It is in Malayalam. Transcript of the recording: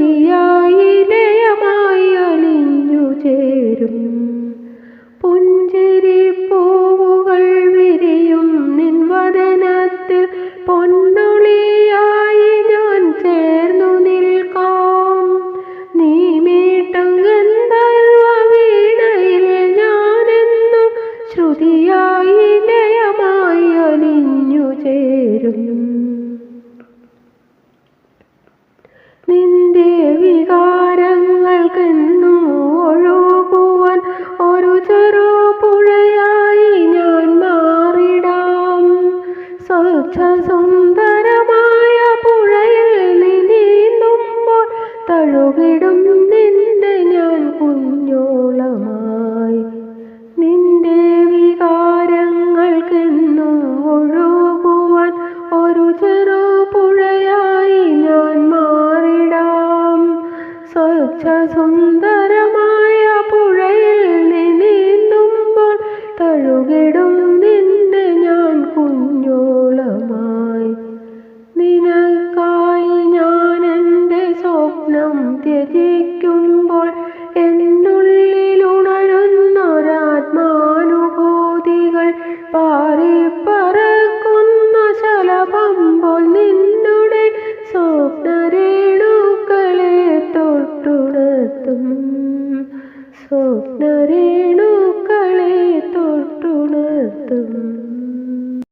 地呀、啊。സ്വച്ഛസുന്ദരമായ പുഴയിൽ നീന്തുമ്പോൾ തഴുകിടും നിന്റെ ഞാൻ കുഞ്ഞോളമായി. നിന്റെ വികാരങ്ങൾക്കെന്നും ഒഴുകുവാൻ ഒരു ചെറു പുഴയായി ഞാൻ മാറിടാം. സ്വച്ഛസുന്ദരമായ പുഴയിൽ നീന്തുമ്പോൾ തഴുകിടും സ്വപ്നരേണുക്കളെ തൊട്ടുണർത്തും.